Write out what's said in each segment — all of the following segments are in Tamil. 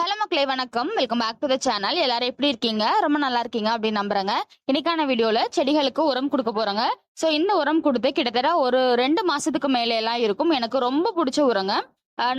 ஹலோ மக்களே வணக்கம். Welcome back to the channel எல்லாரும் எப்படி இருக்கீங்க? ரொம்ப நல்லா இருக்கீங்க அப்படின்னு நம்புறேங்க. இன்னைக்கான வீடியோல செடிகளுக்கு உரம் கொடுக்க போறோங்க. ஸோ இந்த உரம் கொடுத்து கிட்டத்தட்ட ஒரு ரெண்டு மாசத்துக்கு மேலே எல்லாம் இருக்கும். எனக்கு ரொம்ப பிடிச்ச உரங்க.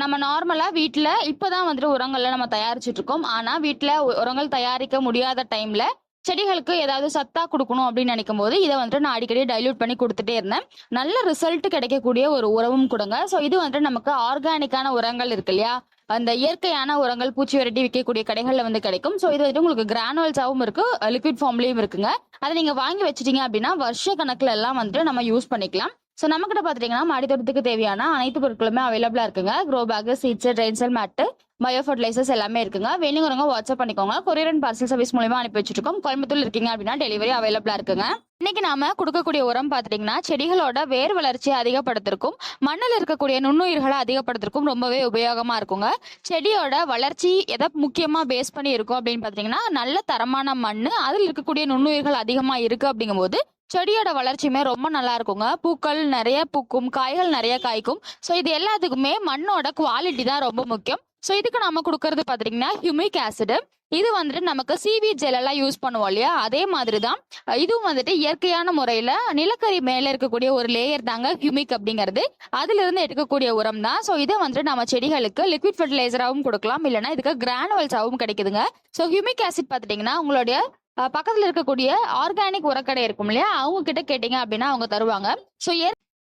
நம்ம நார்மலா வீட்ல இப்பதான் வந்துட்டு உரங்கள்ல நம்ம தயாரிச்சுட்டு இருக்கோம். ஆனா வீட்டுல உரங்கள் தயாரிக்க முடியாத டைம்ல செடிகளுக்கு ஏதாவது சத்தா கொடுக்கணும் அப்படின்னு நினைக்கும் போது இதை வந்துட்டு நான் அடிக்கடி டைல்யூட் பண்ணி கொடுத்துட்டே இருந்தேன். நல்ல ரிசல்ட் கிடைக்கக்கூடிய ஒரு உரமும் கொடுங்க. ஸோ இது வந்துட்டு நமக்கு ஆர்கானிக்கான உரங்கள் இருக்கு இல்லையா? அந்த இயற்கையான உரங்கள் பூச்சி விரட்டி விற்கக்கூடிய கடைகளில் வந்து கிடைக்கும். ஸோ இது வந்துட்டு உங்களுக்கு கிரானுவல்ஸாகவும் இருக்கு லிக்விட் ஃபார்ம்லயும் இருக்குங்க. அதை நீங்க வாங்கி வச்சிட்டீங்க அப்படின்னா வருஷ கணக்குல எல்லாம் வந்துட்டு நம்ம யூஸ் பண்ணிக்கலாம். ஸோ நம்ம கிட்ட பாத்துட்டீங்கன்னா மாடித்தோட்டத்துக்கு தேவையான அனைத்து பொருட்களுமே அவைலபிளாக இருக்குங்க. Grow bag seeds drain cell mat bio fertilizers எல்லாமே இருக்குங்க. வேணுங்கிறவங்க வாட்ஸ்அப் பண்ணிக்கோங்க. கொரியர் அண்ட் பார்சல் சர்வீஸ் மூலமா அனுப்பி வச்சிருக்கோம். கோயம்புத்தூர் இருக்கீங்க அப்படின்னா டெலிவரி அவைலபிளாக இருக்குங்க. இன்னைக்கு நாம கொடுக்கக்கூடிய உரம் பாத்துட்டீங்கன்னா செடிகளோட வேர் வளர்ச்சியை அதிகப்படுத்திருக்கும். மண்ணில் இருக்கக்கூடிய நுண்ணுயிர்களை அதிகப்படுத்திருக்கும். ரொம்பவே உபயோகமா இருக்குங்க. செடியோட வளர்ச்சி எதை முக்கியமா பேஸ் பண்ணி இருக்கும் அப்படின்னு பாத்தீங்கன்னா நல்ல தரமான மண் அதில் இருக்கக்கூடிய நுண்ணுயிர்கள் அதிகமா இருக்கு அப்படிங்கும்போது செடியோட வளர்ச்சியுமே ரொம்ப நல்லா இருக்குங்க. பூக்கள் நிறைய பூக்கும் காய்கள் நிறைய காய்க்கும். ஸோ இது எல்லாத்துக்குமே மண்ணோட குவாலிட்டி தான் ரொம்ப முக்கியம். ஸோ இதுக்கு நம்ம கொடுக்கறது பார்த்தீங்கன்னா ஹியூமிக் ஆசிடு இது வந்துட்டு நமக்கு சிவி ஜெல் எல்லாம் யூஸ் பண்ணுவோம் இல்லையா? அதே மாதிரி தான் இதுவும் வந்துட்டு இயற்கையான முறையில நிலக்கரி மேல இருக்கக்கூடிய ஒரு லேயர் தாங்க ஹியூமிக் அப்படிங்கிறது. அதுல இருந்து எடுக்கக்கூடிய உரம் தான். ஸோ இதை வந்துட்டு நம்ம செடிகளுக்கு லிக்விட் ஃபர்டிலைசராகவும் கொடுக்கலாம். இல்லைன்னா இதுக்கு கிரானுவல்ஸாகவும் கிடைக்குதுங்க. ஸோ ஹியூமிக் ஆசிட் பார்த்துட்டிங்கன்னா உங்களுடைய பக்கத்துல இருக்கக்கூடிய ஆர்கானிக் உரக்கடை இருக்கும் இல்லையா? அவங்க கிட்ட கேட்டீங்க அப்படின்னா அவங்க தருவாங்க. ஸோ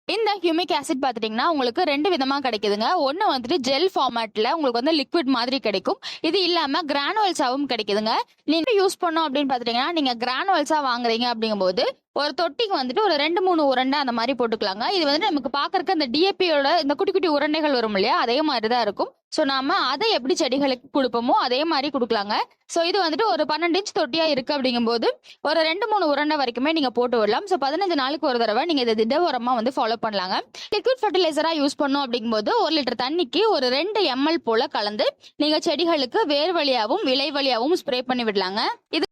இந்த ஹியூமிக் ஆசிட் பார்த்துட்டிங்கன்னா உங்களுக்கு ரெண்டு விதமாக கிடைக்குதுங்க. ஒன்று வந்துட்டு ஜெல் ஃபார்மேட்டில் உங்களுக்கு வந்து லிக்விட் மாதிரி கிடைக்கும். இது இல்லாமல் கிரானுவல்ஸாகவும் கிடைக்குதுங்க. நீங்கள் யூஸ் பண்ணோம் அப்படின்னு பார்த்துட்டிங்கன்னா நீங்கள் கிரானுவல்ஸாக வாங்குறீங்க அப்படிங்கும்போது ஒரு தொட்டிக்கு வந்துட்டு ஒரு ரெண்டு மூணு உருண்டை அந்த மாதிரி போட்டுக்கலாங்க. இது வந்துட்டு நமக்கு பார்க்கறக்கு அந்த டிஏபியோட இந்த குட்டி குட்டி உருண்டைகள் வரும் இல்லையா? அதே மாதிரி தான் இருக்கும். ஸோ நாம அதை எப்படி செடிகளுக்கு கொடுப்போமோ அதே மாதிரி கொடுக்கலாங்க. ஸோ இது வந்துட்டு ஒரு பன்னெண்டு இன்ச் தொட்டியா இருக்கு அப்படிங்கும்போது ஒரு ரெண்டு மூணு உருண்டை வரைக்குமே நீங்க போட்டு விடலாம். ஸோ பதினஞ்சு நாளுக்கு ஒரு தடவை நீங்க இதை திட உரமா வந்து ஃபாலோ பண்ணலாங்க. லிக்விட் ஃபர்டிலைசரா யூஸ் பண்ணோம் அப்படிங்கும்போது ஒரு லிட்டர் தண்ணிக்கு ஒரு ரெண்டு எம்எல் போல கலந்து நீங்க செடிகளுக்கு வேர் வழியாவும் இலை வழியாவும் ஸ்ப்ரே பண்ணி விடலாங்க. இது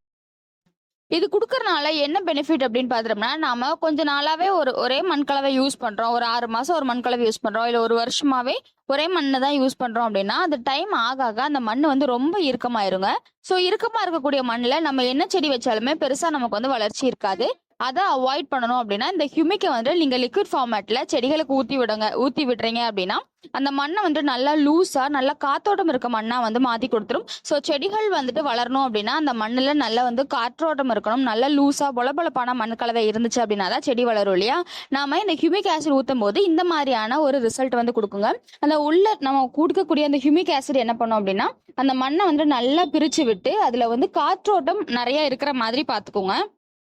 இது கொடுக்கறனால என்ன பெனிஃபிட் அப்படின்னு பார்த்துட்டோம்னா நாம கொஞ்ச நாளாவே ஒரு ஒரே மண்கலவை யூஸ் பண்றோம். ஒரு ஆறு மாசம் ஒரு மண்கலவை யூஸ் பண்றோம். இல்ல ஒரு வருஷமாவே ஒரே மண்ணை தான் யூஸ் பண்றோம் அப்படின்னா அந்த டைம் ஆக ஆக அந்த மண் வந்து ரொம்ப இறுக்கமாயிருங்க. ஸோ இறுக்கமா இருக்கக்கூடிய மண்ணில் நம்ம என்ன செடி வச்சாலுமே பெருசா நமக்கு வந்து வளர்ச்சி இருக்காது. அதை அவாய்ட் பண்ணணும் அப்படின்னா இந்த ஹியூமிக்கை வந்து நீங்க லிக்விட் ஃபார்மேட்ல செடிகளுக்கு ஊத்தி விடுங்க ஊத்தி விடுறீங்க அப்படின்னா அந்த மண்ணை வந்து நல்லா லூஸா நல்லா காத்தோட்டம் இருக்க மண்ணா வந்து மாத்தி கொடுத்துரும். ஸோ செடிகள் வந்துட்டு வளரணும் அப்படின்னா அந்த மண்ணுல நல்லா வந்து காற்றோட்டம் இருக்கணும் நல்ல லூஸா பொலபொலப்பான மண் கலவை இருந்துச்சு அப்படின்னா தான் செடி வளரும் இல்லையா? நாம இந்த ஹியூமிக் ஆசிட் ஊத்தும் போது இந்த மாதிரியான ஒரு ரிசல்ட் வந்து கொடுக்குங்க. அந்த உள்ள நம்ம கொடுக்கக்கூடிய அந்த ஹியூமிக் ஆசிட் என்ன பண்ணோம் அப்படின்னா அந்த மண்ணை வந்து நல்லா பிரிச்சு விட்டு அதுல வந்து காற்றோட்டம் நிறைய இருக்கிற மாதிரி பாத்துக்கோங்க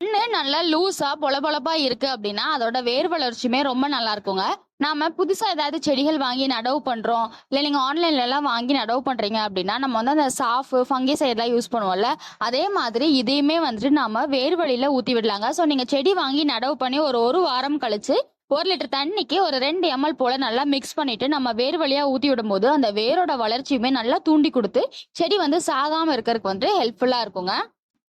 மண்ணு நல்லா லூஸா பொலபொலப்பா இருக்கு அப்படின்னா அதோட வேர் வளர்ச்சியுமே ரொம்ப நல்லா இருக்குங்க. நாம புதுசா ஏதாவது செடிகள் வாங்கி நடவு பண்றோம் இல்ல நீங்க ஆன்லைன்ல எல்லாம் வாங்கி நடவு பண்றீங்க அப்படின்னா நம்ம வந்து அந்த சாஃபு ஃபங்கி எல்லாம் யூஸ் பண்ணுவோம்ல அதே மாதிரி இதையுமே வந்துட்டு நாம வேர் வழியில ஊத்தி விடலாங்க. ஸோ நீங்க செடி வாங்கி நடவு பண்ணி ஒரு ஒரு வாரம் கழிச்சு ஒரு லிட்டர் தண்ணிக்கு ஒரு ரெண்டு எம்எல் போல நல்லா மிக்ஸ் பண்ணிட்டு நம்ம வேர் வழியா ஊத்தி விடும்போது அந்த வேரோட வளர்ச்சியுமே நல்லா தூண்டி கொடுத்து செடி வந்து சாகாம இருக்கிறதுக்கு வந்து ஹெல்ப்ஃபுல்லா இருக்குங்க.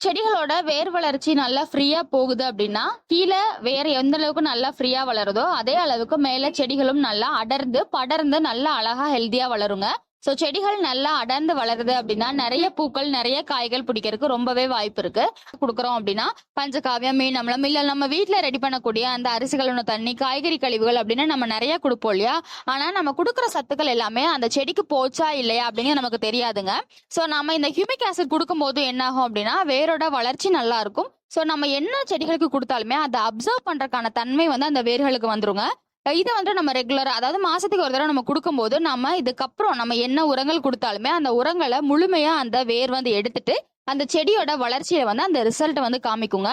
செடிகளோட வேர் வளர்ச்சி நல்லா ஃப்ரீயா போகுது அப்படின்னா கீழே வேர் எந்த அளவுக்கு நல்லா ஃப்ரீயா வளருதோ அதே அளவுக்கு மேல செடிகளும் நல்லா அடர்ந்து படர்ந்து நல்லா அழகா ஹெல்த்தியா வளருங்க. ஸோ செடிகள் நல்லா அடர்ந்து வளருது அப்படின்னா நிறைய பூக்கள் நிறைய காய்கள் பிடிக்கிறதுக்கு ரொம்பவே வாய்ப்பு இருக்கு. கொடுக்குறோம் அப்படின்னா பஞ்சகாவியம் மீன் அம்லம் இல்ல நம்ம வீட்டில் ரெடி பண்ணக்கூடிய அந்த அரிசிகளோட தண்ணி காய்கறி கழிவுகள் அப்படின்னு நம்ம நிறைய கொடுப்போம் இல்லையா? ஆனா நம்ம கொடுக்குற சத்துக்கள் எல்லாமே அந்த செடிக்கு போச்சா இல்லையா அப்படின்னு நமக்கு தெரியாதுங்க. ஸோ நம்ம இந்த ஹியூமிக் ஆசிட் கொடுக்கும்போது என்ன ஆகும் அப்படின்னா வேரோட வளர்ச்சி நல்லா இருக்கும். ஸோ நம்ம என்ன செடிகளுக்கு கொடுத்தாலுமே அதை அப்சர்வ் பண்றதுக்கான தன்மை வந்து அந்த வேர்களுக்கு வந்துருங்க. இதை வந்து நம்ம ரெகுலராக அதாவது மாசத்துக்கு ஒரு தடவை நம்ம கொடுக்கும்போது நம்ம இதுக்கப்புறம் நம்ம என்ன உரங்கள் கொடுத்தாலுமே அந்த உரங்களை முழுமையா அந்த வேர் வந்து எடுத்துட்டு அந்த செடியோட வளர்ச்சியை வந்து அந்த ரிசல்ட் வந்து காமிக்குங்க.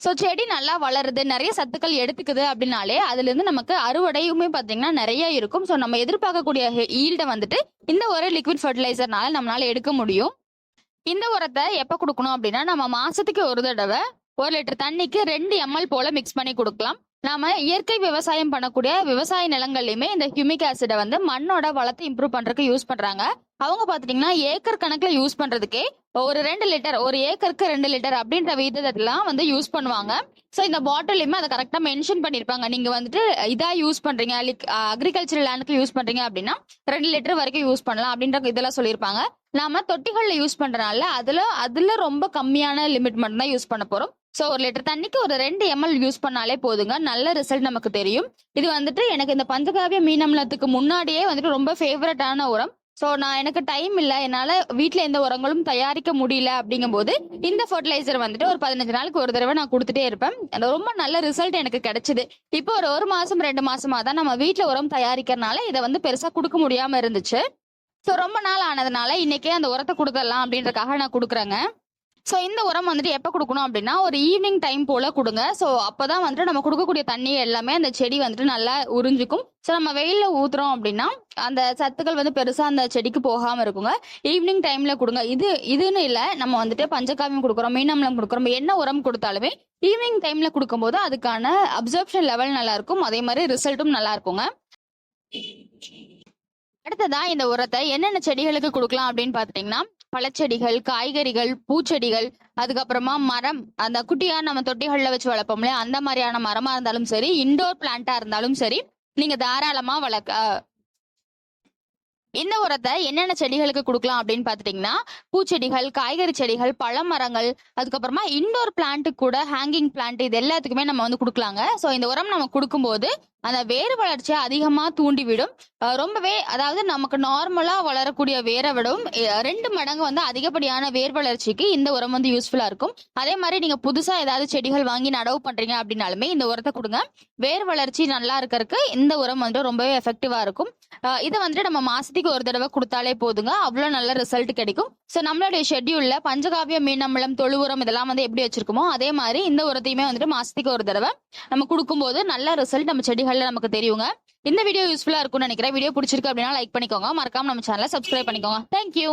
ஸோ செடி நல்லா வளருது நிறைய சத்துக்கள் எடுத்துக்குது அப்படின்னாலே அதுலேருந்து நமக்கு அறுவடையுமே பார்த்தீங்கன்னா நிறைய இருக்கும். ஸோ நம்ம எதிர்பார்க்கக்கூடிய ஈல்டை வந்துட்டு இந்த ஒரு லிக்விட் ஃபர்டிலைசர்னால நம்மளால எடுக்க முடியும். இந்த உரத்தை எப்போ கொடுக்கணும் அப்படின்னா நம்ம மாசத்துக்கு ஒரு தடவை ஒரு லிட்டர் தண்ணிக்கு ரெண்டு எம்எல் போல மிக்ஸ் பண்ணி கொடுக்கலாம். நாம இயற்கை விவசாயம் பண்ணக்கூடிய விவசாய நிலங்கள்லயுமே இந்த ஹியூமிக் ஆசிடை வந்து மண்ணோட வளத்தை இம்ப்ரூவ் பண்றதுக்கு யூஸ் பண்றாங்க. அவங்க பாத்துட்டீங்கன்னா ஏக்கர் கணக்குல யூஸ் பண்றதுக்கே ஒரு ரெண்டு லிட்டர் ஒரு ஏக்கருக்கு ரெண்டு லிட்டர் அப்படின்ற விகிதத்தெல்லாம் வந்து யூஸ் பண்ணுவாங்க. ஸோ இந்த பாட்டிலையுமே அதை கரெக்டாக மென்ஷன் பண்ணியிருப்பாங்க நீங்க வந்துட்டு இதா யூஸ் பண்றீங்க அக்ரிகல்ச்சர் லேண்டுக்கு யூஸ் பண்றீங்க அப்படின்னா ரெண்டு லிட்டர் வரைக்கும் யூஸ் பண்ணலாம் அப்படின்ற இதெல்லாம் சொல்லியிருப்பாங்க நாம தொட்டிகள்ல யூஸ் பண்றதுனால அதுல அதுல ரொம்ப கம்மியான லிமிட் மட்டும் தான் யூஸ் பண்ண போறோம். சோ ஒரு லிட்டர் தண்ணிக்கு ஒரு ரெண்டு எம்எல் யூஸ் பண்ணாலே போதுங்க. நல்ல ரிசல்ட் நமக்கு தெரியும். இது வந்துட்டு எனக்கு இந்த பஞ்சகாவிய மீன் அமிலத்துக்கு முன்னாடியே வந்துட்டு ரொம்ப ஃபேவரட்டான உரம். சோ நான் எனக்கு டைம் இல்ல. என்னால வீட்டில் எந்த உரங்களும் தயாரிக்க முடியல அப்படிங்கும்போது இந்த ஃபர்டிலைசர் வந்துட்டு ஒரு பதினஞ்சு நாளுக்கு ஒரு தடவை நான் கொடுத்துட்டே இருப்பேன். ரொம்ப நல்ல ரிசல்ட் எனக்கு கிடைச்சது. இப்போ ஒரு ஒரு மாசம் ரெண்டு மாசமா தான் நம்ம வீட்டில் உரம் தயாரிக்கிறனால இதை வந்து பெருசா கொடுக்க முடியாம இருந்துச்சு. ஸோ ரொம்ப நாள் ஆனதுனால இன்னைக்கே அந்த உரத்தை கொடுத்துடலாம் அப்படின்றதுக்காக நான் கொடுக்குறேங்க. ஸோ இந்த உரம் வந்துட்டு எப்போ கொடுக்கணும் அப்படின்னா ஒரு ஈவினிங் டைம் போல கொடுங்க. ஸோ அப்போ தான் வந்துட்டு நம்ம கொடுக்கக்கூடிய தண்ணி எல்லாமே அந்த செடி வந்துட்டு நல்லா உறிஞ்சிக்கும். ஸோ நம்ம வெயிலில் ஊத்துறோம் அப்படின்னா அந்த சத்துக்கள் வந்து பெருசா அந்த செடிக்கு போகாமல் இருக்குங்க. ஈவினிங் டைம்ல கொடுங்க. இது இதுன்னு இல்லை நம்ம வந்துட்டு பஞ்சகாவியம் கொடுக்குறோம் மீனம்லம் கொடுக்குறோம் என்ன உரம் கொடுத்தாலுமே ஈவினிங் டைம்ல கொடுக்கும்போது அதுக்கான அப்சர்ப்ஷன் லெவல் நல்லா இருக்கும். அதே மாதிரி ரிசல்ட்டும் நல்லா இருக்குங்க. அடுத்ததா இந்த உரத்தை என்னென்ன செடிகளுக்கு கொடுக்கலாம் அப்படின்னு பாத்துட்டீங்கன்னா பழச்செடிகள் காய்கறிகள் பூச்செடிகள் அதுக்கப்புறமா மரம் அந்த குட்டியா நம்ம தொட்டிகள்ல வச்சு வளர்ப்போம் இல்லையா? அந்த மாதிரியான மரமா இருந்தாலும் சரி இண்டோர் பிளான்ட்டா இருந்தாலும் சரி நீங்க தாராளமா வளர்க்க இந்த உரத்தை என்னென்ன செடிகளுக்கு கொடுக்கலாம் அப்படின்னு பாத்துட்டீங்கன்னா பூச்செடிகள் காய்கறி செடிகள் பழமரங்கள் அதுக்கப்புறமா இண்டோர் பிளான்ட் கூட ஹேங்கிங் பிளான்ட் இது எல்லாத்துக்குமே நம்ம வந்து கொடுக்கலாங்க. ஸோ இந்த உரம் நம்ம கொடுக்கும்போது அந்த வேர் வளர்ச்சியை அதிகமா தூண்டிவிடும். ரொம்பவே அதாவது நமக்கு நார்மலா வளரக்கூடிய வேரை விடவும் ரெண்டு மடங்கு வந்து அதிகப்படியான வேர் வளர்ச்சிக்கு இந்த உரம் வந்து யூஸ்ஃபுல்லா இருக்கும். அதே மாதிரி நீங்க புதுசா ஏதாவது செடிகள் வாங்கி நடவு பண்றீங்க அப்படின்னாலுமே இந்த உரத்தை கொடுங்க. வேர் வளர்ச்சி நல்லா இருக்கறதுக்கு இந்த உரம் வந்து ரொம்பவே எஃபெக்டிவா இருக்கும். இதை வந்துட்டு நம்ம மாசத்துக்கு ஒரு தடவை கொடுத்தாலே போதுங்க. அவ்வளவு நல்ல ரிசல்ட் கிடைக்கும். ஸோ நம்மளுடைய ஷெட்யூல்ல பஞ்சகாவிய மீனம்பளம் தொழு உரம் இதெல்லாம் வந்து எப்படி வச்சிருக்கோமோ அதே மாதிரி இந்த உரத்தையுமே வந்துட்டு மாசத்துக்கு ஒரு தடவை நம்ம கொடுக்கும்போது நல்ல ரிசல்ட் நம்ம செடிகள்ல நமக்கு தெரியுங்க. இந்த வீடியோ யூஸ்ஃபுல்லா இருக்கும்னு நினைக்கிறேன். வீடியோ பிடிச்சிருக்கு அப்படின்னா லைக் பண்ணிக்கோங்க. மறக்காம நம்ம சேனலை சப்ஸ்கிரைப் பண்ணிக்கோங்க. தேங்க்யூ